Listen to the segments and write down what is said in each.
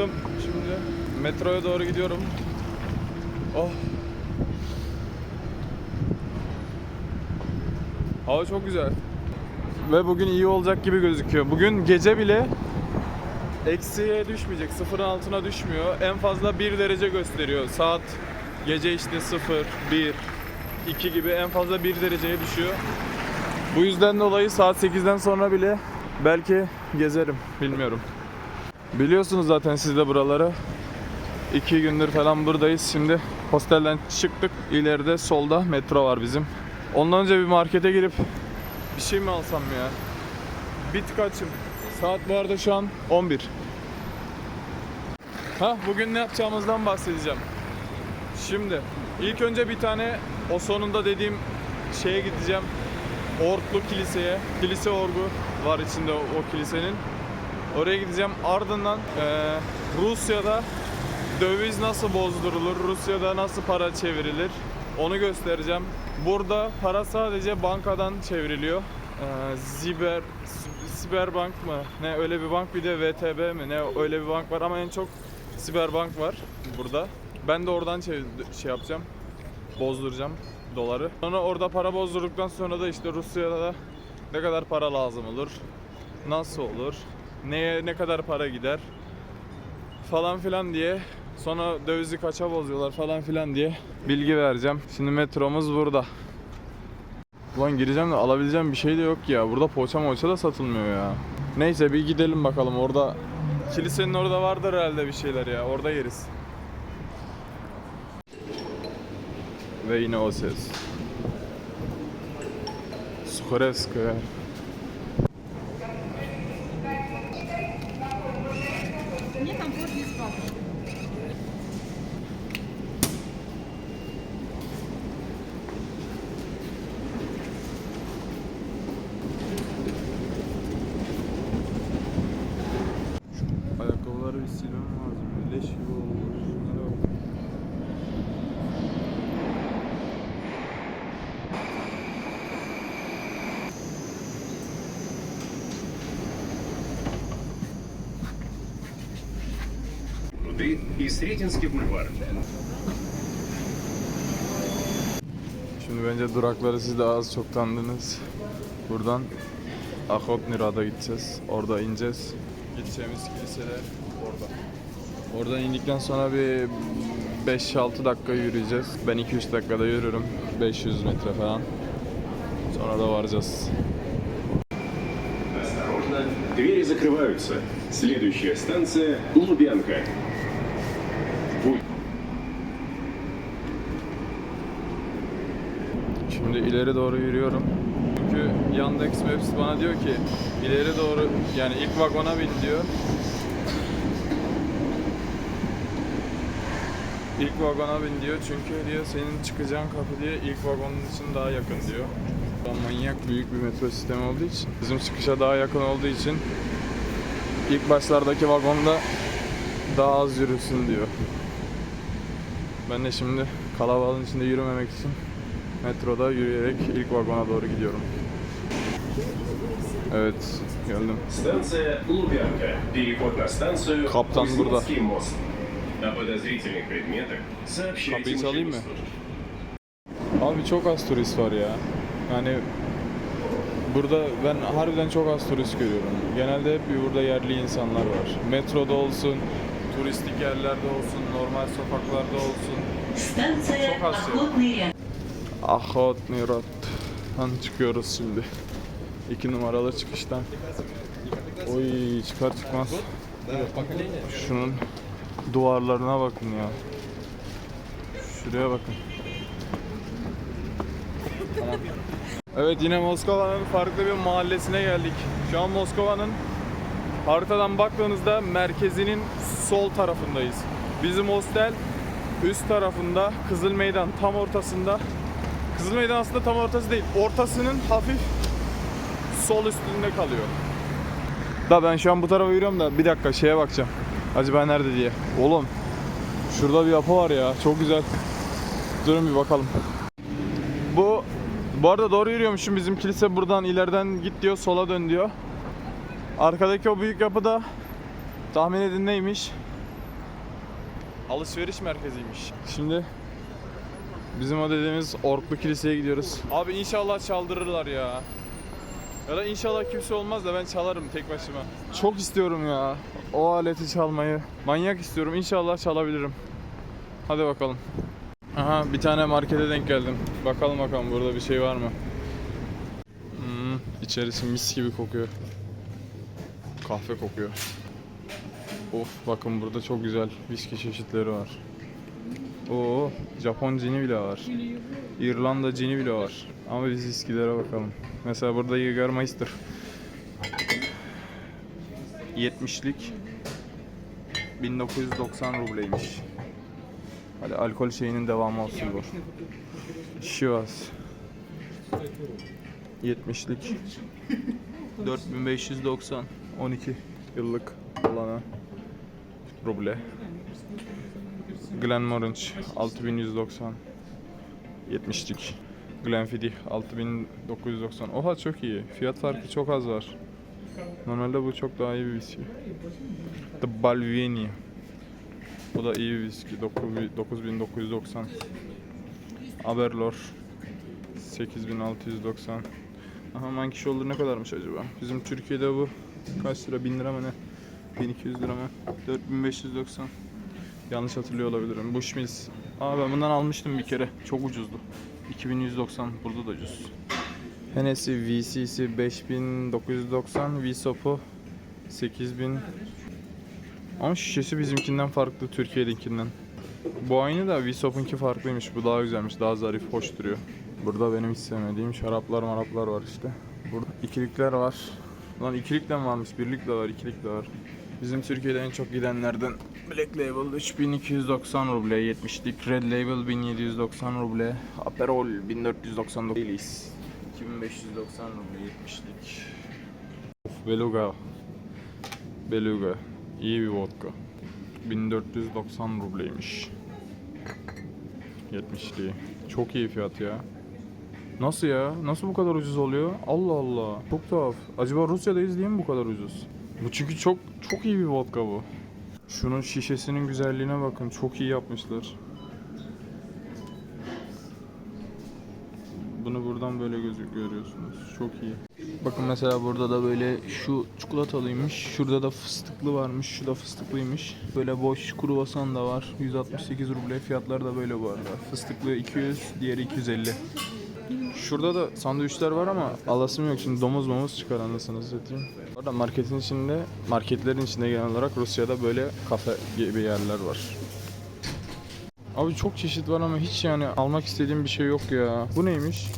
çıktım şimdi. Metroya doğru gidiyorum. Oh. Hava çok güzel. Ve bugün iyi olacak gibi gözüküyor. Bugün gece bile eksiye düşmeyecek. Sıfırın altına düşmüyor. En fazla 1 derece gösteriyor. Saat gece işte 0, 1, 2 gibi en fazla 1 dereceye düşüyor. Bu yüzden dolayı saat 8'den sonra bile belki gezerim. Bilmiyorum. Biliyorsunuz zaten siz de buraları. İki gündür falan buradayız. Şimdi hostelden çıktık. İleride solda metro var bizim. Ondan önce bir markete girip bir şey mi alsam ya? Bir tık açım. Saat bu arada şu an 11. Ha bugün ne yapacağımızdan bahsedeceğim. Şimdi ilk önce bir tane o sonunda dediğim şeye gideceğim. Orklu Kilise'ye. Kilise orgu var içinde o, o kilisenin. Oraya gideceğim. Ardından eee, Rusya'da döviz nasıl bozdurulur, Rusya'da nasıl para çevrilir onu göstereceğim. Burada para sadece bankadan çevriliyor. Eee Ziber, Siberbank mı? Ne öyle bir bank bir de VTB mi? Ne öyle bir bank var ama en çok Siberbank var burada. Ben de oradan çev- şey yapacağım. Bozduracağım doları. Sonra orada para bozdurduktan sonra da işte Rusya'da da ne kadar para lazım olur? Nasıl olur? neye ne kadar para gider falan filan diye sonra dövizi kaça bozuyorlar falan filan diye bilgi vereceğim. Şimdi metromuz burada. Ulan gireceğim de alabileceğim bir şey de yok ya. Burada poğaça moğaça da satılmıyor ya. Neyse bir gidelim bakalım orada. Kilisenin orada vardır herhalde bir şeyler ya. Orada yeriz. Ve yine o ses. Skorev Пруды и Сретенский бульвар. Şimdi bence durakları siz de az çok tanıdınız. Buradan Akhotnirad'a gideceğiz. Orada ineceğiz. Gideceğimiz kiliseler orada. Oradan indikten sonra bir 5-6 dakika yürüyeceğiz. Ben 2-3 dakikada yürürüm. 500 metre falan. Sonra da varacağız. Осторожно, двери закрываются. Следующая станция Лубянка. Şimdi ileri doğru yürüyorum. Çünkü Yandex Maps bana diyor ki ileri doğru yani ilk vagona bin diyor. İlk vagona bin diyor çünkü diyor senin çıkacağın kapı diye ilk vagonun için daha yakın diyor. Manyak büyük bir metro sistemi olduğu için bizim çıkışa daha yakın olduğu için ilk başlardaki vagonda daha az yürüsün diyor. Ben de şimdi kalabalığın içinde yürümemek için metroda yürüyerek ilk vagona doğru gidiyorum. Evet, geldim. Kaptan burada. Kapıyı çalayım mı? Abi çok az turist var ya. Yani burada ben harbiden çok az turist görüyorum. Genelde hep burada yerli insanlar var. Metroda olsun, turistik yerlerde olsun, normal sokaklarda olsun. Çok az. Şey. Ahot Nirat'tan hani çıkıyoruz şimdi. 2 numaralı çıkıştan. Oy çıkar çıkmaz. Şunun duvarlarına bakın ya. Şuraya bakın. Evet yine Moskova'nın farklı bir mahallesine geldik. Şu an Moskova'nın haritadan baktığınızda merkezinin sol tarafındayız. Bizim hostel üst tarafında Kızıl Meydan tam ortasında Kızıl Meydan aslında tam ortası değil. Ortasının hafif sol üstünde kalıyor. Da ben şu an bu tarafa yürüyorum da bir dakika şeye bakacağım. Acaba nerede diye. Oğlum şurada bir yapı var ya. Çok güzel. Durun bir bakalım. Bu bu arada doğru yürüyormuşum. Bizim kilise buradan ileriden git diyor, sola dön diyor. Arkadaki o büyük yapı da tahmin edin neymiş? alışveriş merkeziymiş. Şimdi bizim o dediğimiz Orklu Kilise'ye gidiyoruz. Abi inşallah çaldırırlar ya. Ya da inşallah kimse olmaz da ben çalarım tek başıma. Çok istiyorum ya o aleti çalmayı. Manyak istiyorum. İnşallah çalabilirim. Hadi bakalım. Aha bir tane markete denk geldim. Bakalım bakalım burada bir şey var mı? Hmm, içerisi mis gibi kokuyor. Kahve kokuyor. Of bakın burada çok güzel viski çeşitleri var. Oo Japon cini bile var. İrlanda cini bile var. Ama biz viskilere bakalım. Mesela burada Jägermeister. 70'lik 1990 rubleymiş. Hadi alkol şeyinin devamı olsun bu. Chivas. 70'lik 4590 12 yıllık olanı ruble. Glenmorangie 6190 70'lik. Glenfiddich 6990. Oha çok iyi. Fiyat farkı çok az var. Normalde bu çok daha iyi bir viski. The Balvenie. Bu da iyi bir viski. 9000 9990. Aberlor 8690. Aha Monkey Shoulder ne kadarmış acaba? Bizim Türkiye'de bu kaç lira? 1000 lira mı ne? 1200 lira mı? 4590. Yanlış hatırlıyor olabilirim. Bushmills. Aa ben bundan almıştım bir kere. Çok ucuzdu. 2190. Burada da ucuz. Hennessy VCC 5990. Vsop'u 8000. Ama şişesi bizimkinden farklı Türkiye'dekinden. Bu aynı da Vsop'unki farklıymış. Bu daha güzelmiş. Daha zarif, hoş duruyor. Burada benim hiç sevmediğim şaraplar maraplar var işte. Burada ikilikler var. Lan ikilik de varmış? Birlik de var, ikilik de var. Bizim Türkiye'de en çok gidenlerden Black Label 3290 ruble 70'lik, Red Label 1790 ruble, Aperol 1499 Baileys 2590 ruble 70'lik. Of, Beluga. Beluga. İyi bir vodka. 1490 rubleymiş. 70'liği. Çok iyi fiyat ya. Nasıl ya? Nasıl bu kadar ucuz oluyor? Allah Allah. Çok tuhaf. Acaba Rusya'dayız diye mi bu kadar ucuz? Bu çünkü çok çok iyi bir vodka bu. Şunun şişesinin güzelliğine bakın. Çok iyi yapmışlar. Bunu buradan böyle gözük görüyorsunuz. Çok iyi. Bakın mesela burada da böyle şu çikolatalıymış. Şurada da fıstıklı varmış. Şu da fıstıklıymış. Böyle boş kruvasan da var. 168 ruble. Fiyatları da böyle bu arada. Fıstıklı 200, diğeri 250. Şurada da sandviçler var ama alasım yok. Şimdi domuz momuz çıkar anasını satayım. Orada marketin içinde, marketlerin içinde genel olarak Rusya'da böyle kafe gibi yerler var. Abi çok çeşit var ama hiç yani almak istediğim bir şey yok ya. Bu neymiş?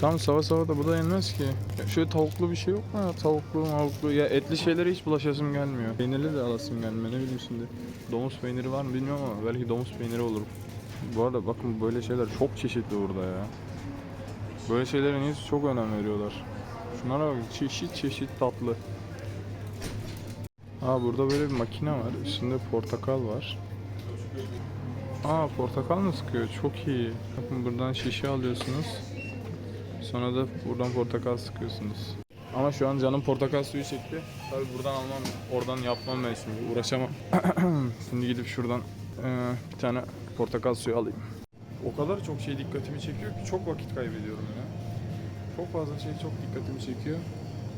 Tam sava sava da bu da yenmez ki. Ya şöyle tavuklu bir şey yok mu ya? Tavuklu, mavuklu. Ya etli şeylere hiç bulaşasım gelmiyor. Peynirli de alasım gelmiyor. Ne bileyim şimdi. Domuz peyniri var mı bilmiyorum ama belki domuz peyniri olur. Bu arada bakın böyle şeyler çok çeşitli burada ya. Böyle şeylere niye çok önem veriyorlar. Şunlara bak çeşit çeşit tatlı. Aa burada böyle bir makine var. Üstünde portakal var. Aa portakal mı sıkıyor? Çok iyi. Bakın buradan şişe alıyorsunuz. Sonra da buradan portakal sıkıyorsunuz. Ama şu an canım portakal suyu çekti. Tabii buradan almam, oradan yapmam ben şimdi. Uğraşamam. şimdi gidip şuradan eee, bir tane portakal suyu alayım. O kadar çok şey dikkatimi çekiyor ki çok vakit kaybediyorum ya. Çok fazla şey çok dikkatimi çekiyor.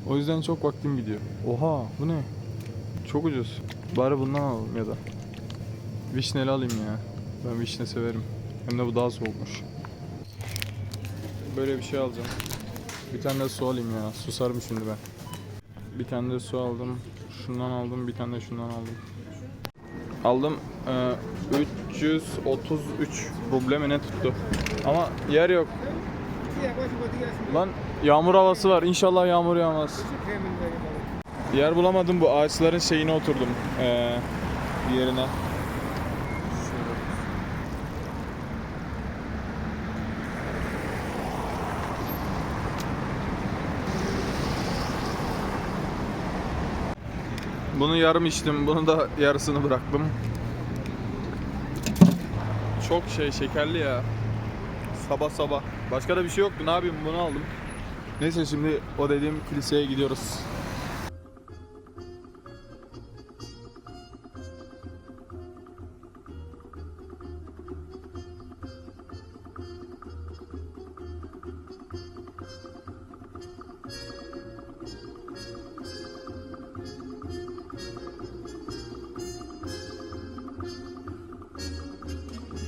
O yüzden çok vaktim gidiyor. Oha bu ne? Çok ucuz. Bari bundan alalım ya da. Vişneli alayım ya. Ben vişne severim. Hem de bu daha soğukmuş. Böyle bir şey alacağım. Bir tane de su alayım ya. Susarım şimdi ben. Bir tane de su aldım. Şundan aldım. Bir tane de şundan aldım. Aldım. Ee, 333 ruble mi ne tuttu? Ama yer yok. Lan yağmur havası var. İnşallah yağmur yağmaz. Yer bulamadım bu ağaçların şeyine oturdum. Ee, yerine. Bunu yarım içtim. Bunu da yarısını bıraktım. Çok şey şekerli ya. Sabah sabah. Başka da bir şey yoktu. Ne yapayım bunu aldım. Neyse şimdi o dediğim kiliseye gidiyoruz.